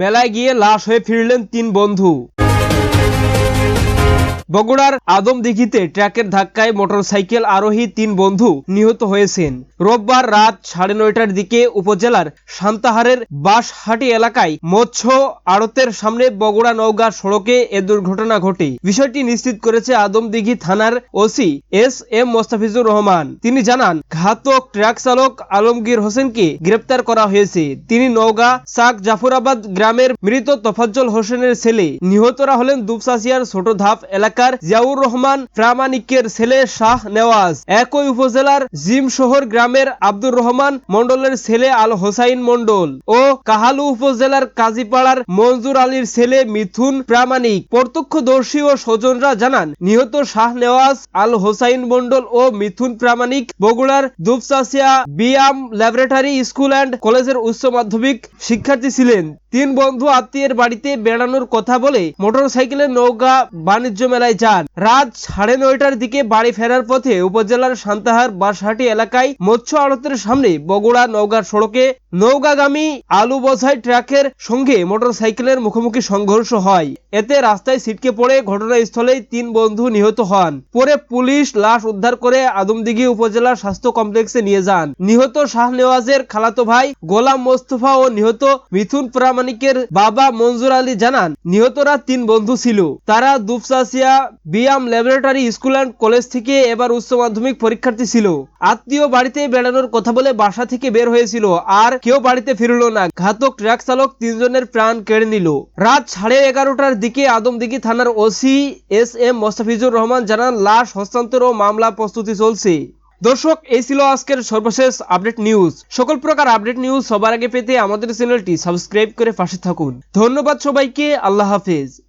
মেলায় গিয়ে লাশ হয়ে ফিরলেন তিন বন্ধু। বগুড়ার আদমদিঘিতে ট্রাকের ধাক্কায় মোটরসাইকেল আরোহী তিন বন্ধু নিহত হয়েছেন। রোববার রাত সাড়ে নয়টার দিকে উপজেলার সান্তাহারের বাঁশহাটি এলাকায় মৎস্য আড়তের সামনে বগুড়া নওগাঁ সড়কে এ দুর্ঘটনা ঘটে। বিষয়টি নিশ্চিত করেছে আদমদিঘি থানার OC S M Mostafizur Rahman. তিনি জানান, ঘাতক ট্রাক চালক আলমগীর হোসেনকে গ্রেপ্তার করা হয়েছে। তিনি নওগাঁ সাক জাফরাবাদ গ্রামের মৃত তফাজ্জল হোসেনের ছেলে। নিহতরা হলেন দুপসাসিয়ার ছোট ধাপ এলাকার জিয়াউর রহমান প্রামাণিকের ছেলে শাহ নেওয়াজ। একই উপজেলার জিম শহর গ্রামের আব্দুর রহমান মন্ডলের ছেলে আল হোসাইন মন্ডল ও কাহালু উপজেলার কাজীপাড়ার মঞ্জুর আলীর ছেলে মিথুন প্রামাণিক। প্রত্যক্ষদর্শী ও স্বজনরা জানান, নিহত শাহ নেওয়াজ, আল হোসাইন মন্ডল ও মিথুন প্রামাণিক বগুড়ার Dupchanchia BIAM laboratory school and কলেজের উচ্চ মাধ্যমিক শিক্ষার্থী ছিলেন। তিন বন্ধু আত্মীয়ের বাড়িতে বেড়ানোর কথা বলে মোটরসাইকেলে নৌকা বাণিজ্য মেলায় যান। রাত সাড়ে নয়টার দিকে বাড়ি ফেরার পথে উপজেলার সান্তাহার বাসহাটি এলাকায় মৎস্য আড়তের সামনে বগুড়া নওগাঁ সড়কে নৌকাগামী আলু বোঝাই ট্রাকের সঙ্গে মোটরসাইকেলের মুখোমুখি সংঘর্ষ হয়। এতে রাস্তায় ছিটকে পড়ে ঘটনাস্থলেই তিন বন্ধু নিহত হন। পরে পুলিশ লাশ উদ্ধার করে আদমদিঘি উপজেলার স্বাস্থ্য কমপ্লেক্সে নিয়ে যান। নিহত শাহ নেওয়াজের খালাতো ভাই গোলাম মোস্তফা ও নিহত মিথুন প্রামাণিকের বাবা মঞ্জুর আলী জানান, নিহতরা তিন বন্ধু ছিল। তারা Dupchanchia BIAM laboratory school and college থেকে এবার উচ্চ মাধ্যমিক পরীক্ষার্থী ছিল। আত্মীয় বাড়িতে বেড়ানোর কথা বলে বাসা থেকে বের হয়েছিল। আর কেউ বাড়িতে ফিরল না। ঘাতক ট্রাক চালক তিনজনের প্রাণ কেড়ে নিল। রাত সাড়ে এগারোটার দিকে আদমদিঘি থানার OC S M Mostafizur Rahman জানান, লাশ হস্তান্তর ও মামলা প্রস্তুতি চলছে। দর্শক, এই ছিল আজকের সর্বশেষ আপডেট নিউজ। সকল প্রকার আপডেট নিউজ সবার আগে পেতে আমাদের চ্যানেলটি সাবস্ক্রাইব করে পাশে থাকুন। ধন্যবাদ সবাইকে, আল্লাহ হাফেজ।